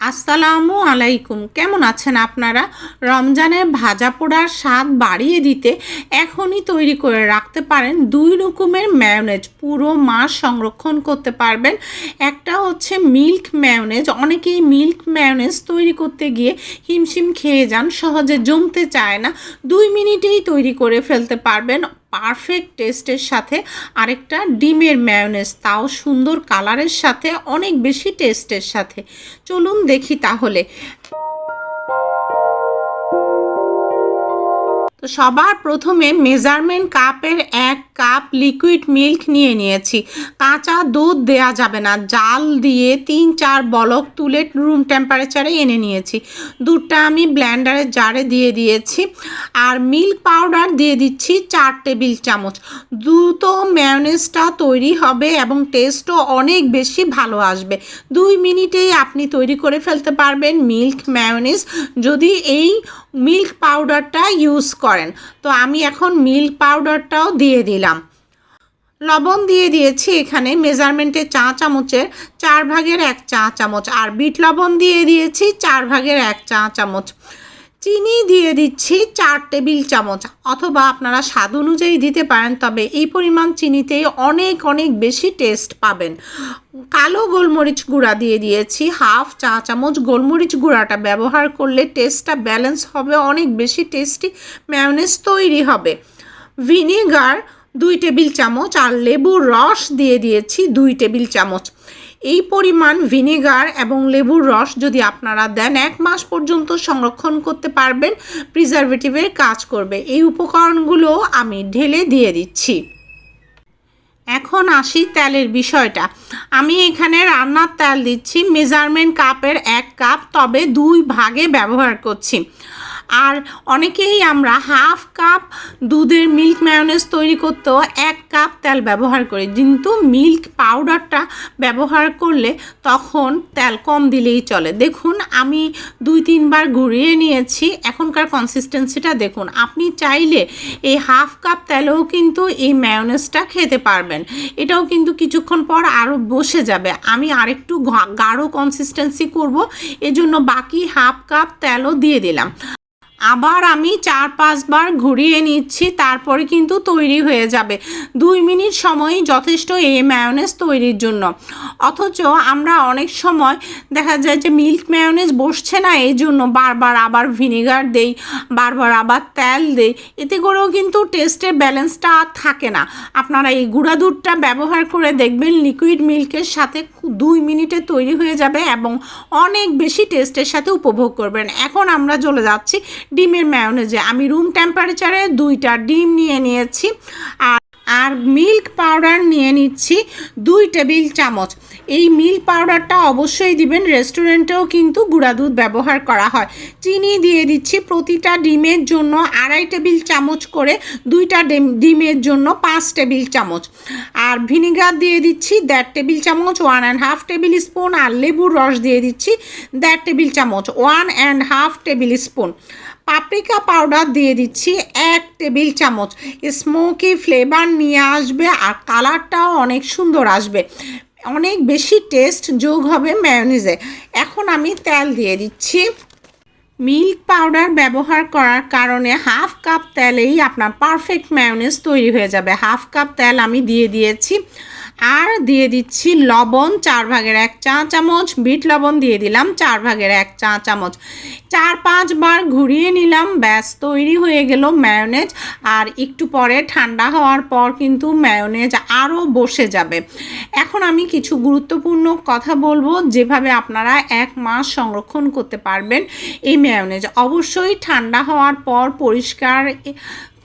আসসালামু আলাইকুম। কেমন আছেন আপনারা? রমজানের ভাজা পোড়ার স্বাদ বাড়িয়ে দিতে এখনই তৈরি করে রাখতে পারেন দুই রকমের ম্যায়োনেজ। পুরো মাস সংরক্ষণ করতে পারবেন। একটা হচ্ছে মিল্ক ম্যায়োনেজ। অনেকেই মিল্ক ম্যায়োনেজ তৈরি করতে গিয়ে হিমশিম খেয়ে যান, সহজে জমতে চায় না। দুই মিনিটেই তৈরি করে ফেলতে পারবেন। পারফেক্ট টেস্টের সাথে আরেকটা ডিমের ম্যায়োনেজ তাও সুন্দর কালারের সাথে, অনেক বেশি টেস্টের সাথে। চলুন দেখি তাহলে। তো সবার প্রথমে মেজারমেন্ট কাপের এক কাপ লিকুইড মিল্ক নিয়ে নিয়েছি। কাঁচা দুধ দেয়া যাবে না। জাল দিয়ে তিন চার বলক তুলে রুম টেম্পারেচারে এনে নিয়েছি। দুধটা আমি ব্ল্যান্ডারের জারে দিয়ে দিয়েছি আর মিল্ক পাউডার দিয়ে দিচ্ছি চার টেবিল চামচ। দ্রুত ম্যায়োনেজটা তৈরি হবে এবং টেস্টও অনেক বেশি ভালো আসবে। দুই মিনিটেই আপনি তৈরি করে ফেলতে পারবেন মিল্ক ম্যায়োনেজ যদি এই মিল্ক পাউডারটা ইউজ করেন তো আমি এখন মিল্ক পাউডারটাও দিয়ে দিলাম। লবণ দিয়ে দিয়েছি এখানে মেজারমেন্টে চা চামচের চার ভাগের এক চা চামচ। আর বিট লবণ দিয়ে দিয়েছি চার ভাগের এক চা চামচ। চিনি দিয়ে দিচ্ছি চার টেবিল চামচ, অথবা আপনারা স্বাদ অনুযায়ী দিতে পারেন, তবে এই পরিমাণ চিনিতেই অনেক অনেক বেশি টেস্ট পাবেন। কালো গোলমরিচ গুঁড়া দিয়ে দিয়েছি, হাফ চা চামচ গোলমরিচ গুঁড়াটা ব্যবহার করলে টেস্টটা ব্যালেন্স হবে, অনেক বেশি টেস্টি ম্যায়োনেজ তৈরি হবে। ভিনেগার দুই টেবিল চামচ আর লেবুর রস দিয়ে দিয়েছি দুই টেবিল চামচ। এই পরিমাণ ভিনেগার এবং লেবুর রস যদি আপনারা দেন, এক মাস পর্যন্ত সংরক্ষণ করতে পারবেন প্রিজারভেটিভের কাজ করবে। এই উপকরণগুলো আমি ঢেলে দিয়ে দিচ্ছি। এখন আসি তেলের বিষয়টা। আমি এখানে রান্নার তেল দিচ্ছি মেজারমেন্ট কাপের এক কাপ তবে দুই ভাগে ব্যবহার করছি। আর অনেকেই আমরা হাফ কাপ দুধের মিল্ক ম্যায়োনেজ তৈরি করতেও এক কাপ তেল ব্যবহার করি। কিন্তু মিল্ক পাউডারটা ব্যবহার করলে তখন তেল কম দিলেই চলে। দেখুন, আমি দুই, তিনবার ঘুরিয়ে নিয়েছি। এখনকার কনসিস্টেন্সিটা দেখুন। আপনি চাইলে এই হাফ কাপ তেলেও কিন্তু এই ম্যায়োনেজটা খেতে পারবেন। এটাও কিন্তু কিছুক্ষণ পর আরও বসে যাবে। আমি আরেকটু গাঢ় কনসিস্টেন্সি করব। এজন্য বাকি হাফ কাপ তেলও দিয়ে দিলাম। আবার আমি চার পাঁচবার ঘুরিয়ে নিচ্ছি, তারপরে কিন্তু তৈরি হয়ে যাবে। দুই মিনিট সময়ই যথেষ্ট এই ম্যায়োনেজ তৈরির জন্য। অথচ আমরা অনেক সময় দেখা যায় যে মিল্ক ম্যায়োনেজ বসছে না এই জন্য বারবার আবার ভিনেগার দেই, বারবার আবার তেল দেই, এতে করেও কিন্তু টেস্টের ব্যালেন্সটা আর থাকে না। আপনারা এই গুঁড়া দুধটা ব্যবহার করে দেখবেন লিকুইড মিল্কের সাথে দুই মিনিটে তৈরি হয়ে যাবে এবং অনেক বেশি টেস্টের সাথে উপভোগ করবেন। এখন আমরা চলে যাচ্ছি ডিমের ম্যায়োনেজে আমি রুম টেম্পারেচারে দুইটা ডিম নিয়ে নিয়েছি আর আর মিল্ক পাউডার নিয়ে নিচ্ছি দুই টেবিল চামচ। এই মিল্ক পাউডারটা অবশ্যই দিবেন রেস্টুরেন্টেও কিন্তু গুঁড়া দুধ ব্যবহার করা হয়। চিনি দিয়ে দিচ্ছি প্রতিটা ডিমের জন্য আড়াই টেবিল চামচ করে, দুইটা ডিম- ডিমের জন্য পাঁচ টেবিল চামচ। আর ভিনিগার দিয়ে দিচ্ছি দেড় টেবিল চামচ one and half tablespoon. আর লেবুর রস দিয়ে দিচ্ছি দেড় টেবিল চামচ one and half tablespoon. Paprika powder দিয়ে দিচ্ছি এক টেবিল চামচ। স্মোকি ফ্লেভার নিয়ে আসবে আর কালারটাও অনেক সুন্দর আসবে। অনেক বেশি টেস্ট যোগ হবে ম্যায়োনিজে এখন আমি তেল দিয়ে দিচ্ছি। মিল্ক পাউডার ব্যবহার করার কারণে হাফ কাপ তেলেই আপনার পারফেক্ট ম্যায়োনেজ তৈরি হয়ে যাবে। হাফ কাপ তেল আমি দিয়ে দিয়েছি। আর দিয়ে দিচ্ছি লবণ চার ভাগের এক চা চামচ, বিট লবণ দিয়ে দিলাম চার ভাগের এক চা চামচ। চার পাঁচবার ঘুরিয়ে নিলাম, ব্যাস তৈরি হয়ে গেল ম্যায়োনেজ। আর একটু পরে ঠান্ডা হওয়ার পর কিন্তু ম্যায়োনেজ আরও বসে যাবে। এখন আমি কিছু গুরুত্বপূর্ণ কথা বলব, যেভাবে আপনারা এক মাস সংরক্ষণ করতে পারবেন। এই ম্যায়োনেজ অবশ্যই ঠান্ডা হওয়ার পর পরিষ্কার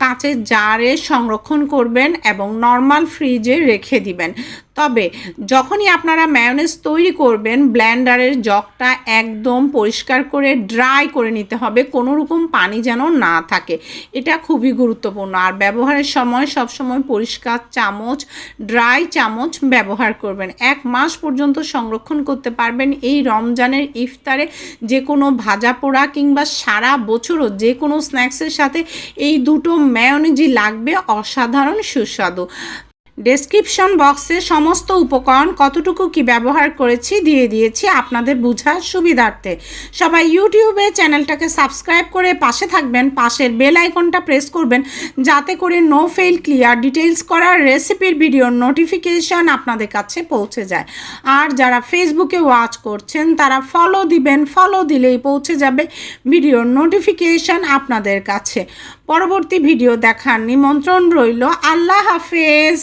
কাঁচের জারে সংরক্ষণ করবেন এবং নর্মাল ফ্রিজে রেখে দিবেন। তবে যখনই আপনারা ম্যায়োনেজ তৈরি করবেন ব্ল্যান্ডারের জগটা একদম পরিষ্কার করে ড্রাই করে নিতে হবে কোনো রকম পানি যেন না থাকে। এটা খুবই গুরুত্বপূর্ণ। আর ব্যবহারের সময় সব সময় পরিষ্কার চামচ ড্রাই চামচ ব্যবহার করবেন। এক মাস পর্যন্ত সংরক্ষণ করতে পারবেন এই রমজানের ইফতারে। যে কোনো ভাজা পোড়া কিংবা সারা বছরও যে কোনো স্ন্যাক্সের সাথে এই দুটো ম্যায়োনেজই লাগবে অসাধারণ সুস্বাদু। ডেসক্রিপশন বক্সে সমস্ত উপকরণ কতটুকু কি ব্যবহার করেছি দিয়ে দিয়েছি আপনাদের বোঝার সুবিধার্থে। সবাই ইউটিউবে চ্যানেলটাকে সাবস্ক্রাইব করে পাশে থাকবেন, পাশের বেল আইকনটা প্রেস করবেন, যাতে করে নো ফেল ক্লিয়ার ডিটেলস করার রেসিপির ভিডিওর নোটিফিকেশন আপনাদের কাছে পৌঁছে যায়। আর যারা ফেসবুকে ওয়াচ করছেন, তারা ফলো দিবেন ফলো দিলেই পৌঁছে যাবে ভিডিওর নোটিফিকেশন আপনাদের কাছে। পরবর্তী ভিডিও দেখার নিমন্ত্রণ রইল। আল্লাহ হাফেজ!